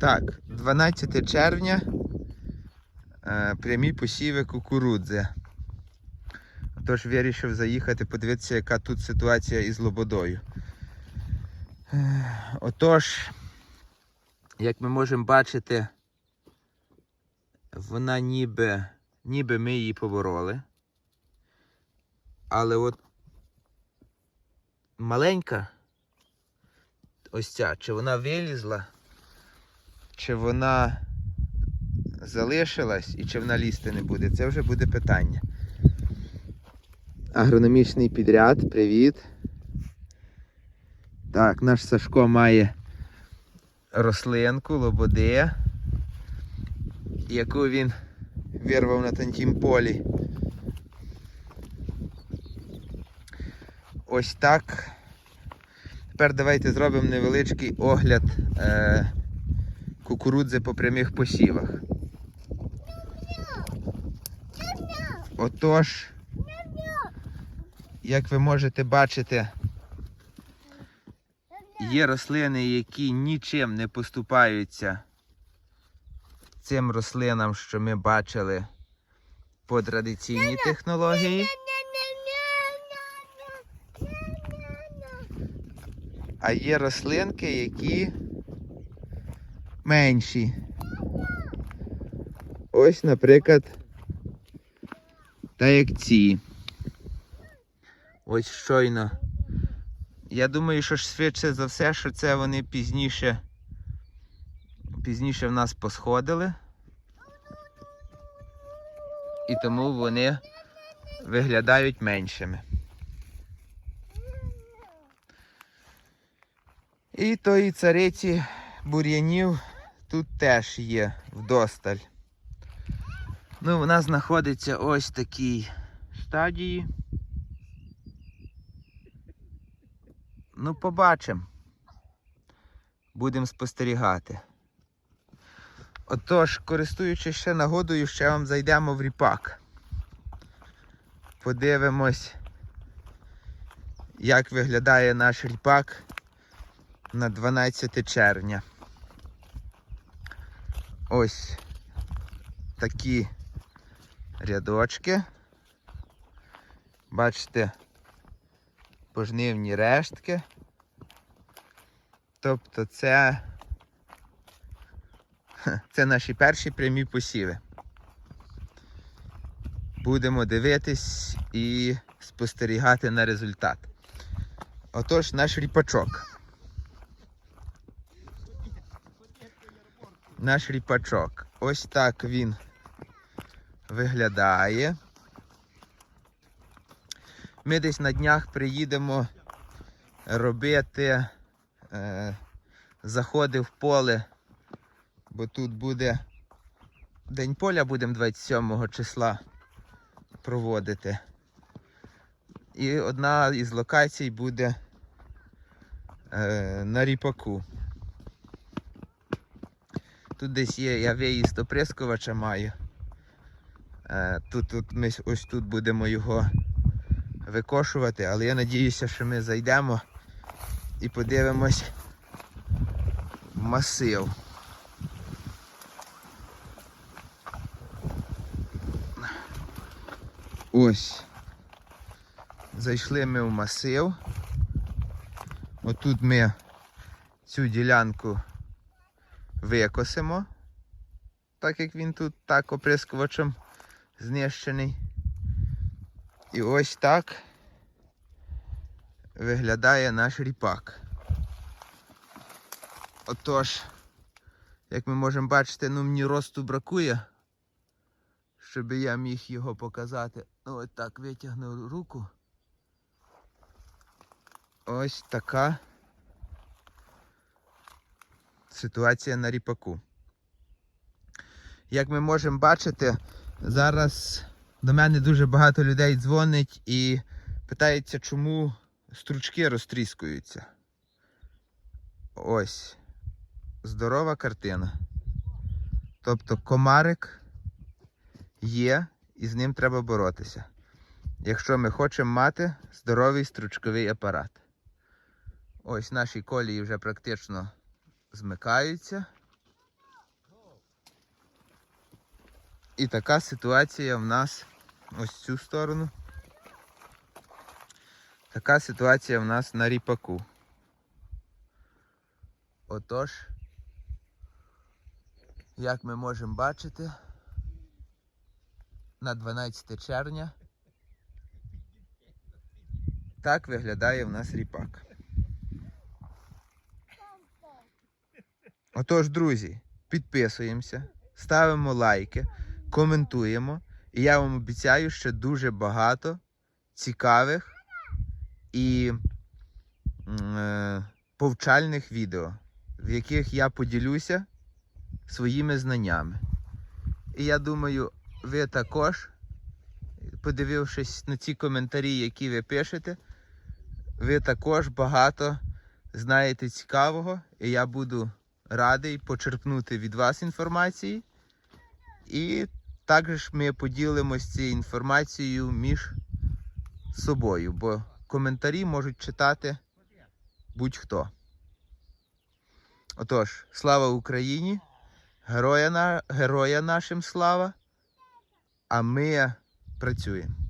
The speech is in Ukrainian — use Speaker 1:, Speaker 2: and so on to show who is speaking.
Speaker 1: Так, 12 червня. Е, прямі посіви кукурудзи. Тож вирішив заїхати, подивитися, яка тут ситуація із лободою. Е, Отож, як ми можемо бачити, вона ніби, ніби ми її побороли. Але от маленька, ось ця, чи вона вилізла, чи вона залишилась і чи вона лізти не буде, це вже буде питання. Агрономічний підряд, привіт. Так, наш Сашко має рослинку, лободи, яку він вирвав на тонтім полі. Ось так. Тепер давайте зробимо невеличкий огляд е, кукурудзи по прямих посівах. Отож, як ви можете бачити, є рослини, які нічим не поступаються цим рослинам, що ми бачили по традиційній технології. А є рослинки, які менші. Ось, наприклад, та як ці. Ось щойно. Я думаю, що швидше за все, що це вони пізніше, пізніше в нас посходили. І тому вони виглядають меншими. І тої цариці бур'янів тут теж є вдосталь. Ну, вона знаходиться ось такій стадії. Ну, побачимо. Будемо спостерігати. Отож, користуючись ще нагодою, ще вам зайдемо в ріпак. Подивимось, як виглядає наш ріпак на 12 червня. Ось такі рядочки. Бачите, пожнивні рештки. Тобто це, це наші перші прямі посіви. Будемо дивитись і спостерігати на результат. Отож, наш ріпачок. Наш ріпачок. Ось так він виглядає. Ми десь на днях приїдемо робити е, заходи в поле, бо тут буде День поля будемо 27 числа проводити. І одна із локацій буде е, на ріпаку. Тут десь є, я виїзд оприскувача маю. Е, тут, тут ми ось тут будемо його викошувати, але я надіюся, що ми зайдемо і подивимось масив. Ось. Зайшли ми в масив. Отут ми цю ділянку викосимо, так як він тут так оприскувачем знищений. І ось так виглядає наш ріпак. Отож, як ми можемо бачити, ну мені росту бракує, щоб я міг його показати. Ну от так витягну руку. Ось така ситуація на ріпаку. Як ми можемо бачити, зараз до мене дуже багато людей дзвонить і питається, чому стручки розтріскуються. Ось. Здорова картина. Тобто комарик є і з ним треба боротися. Якщо ми хочемо мати здоровий стручковий апарат. Ось наші колії вже практично змикаються. І така ситуація в нас ось цю сторону. Така ситуація в нас на ріпаку. Отож, як ми можемо бачити, на 12 червня так виглядає в нас ріпак. Отож, друзі, підписуємося, ставимо лайки, коментуємо. І я вам обіцяю, що дуже багато цікавих і е, повчальних відео, в яких я поділюся своїми знаннями. І я думаю, ви також, подивившись на ці коментарі, які ви пишете, ви також багато знаєте цікавого, і я буду радий почерпнути від вас інформації. І також ми поділимося цією інформацією між собою, бо коментарі можуть читати будь-хто. Отож, слава Україні! Героя. Героя нашим слава! А ми працюємо.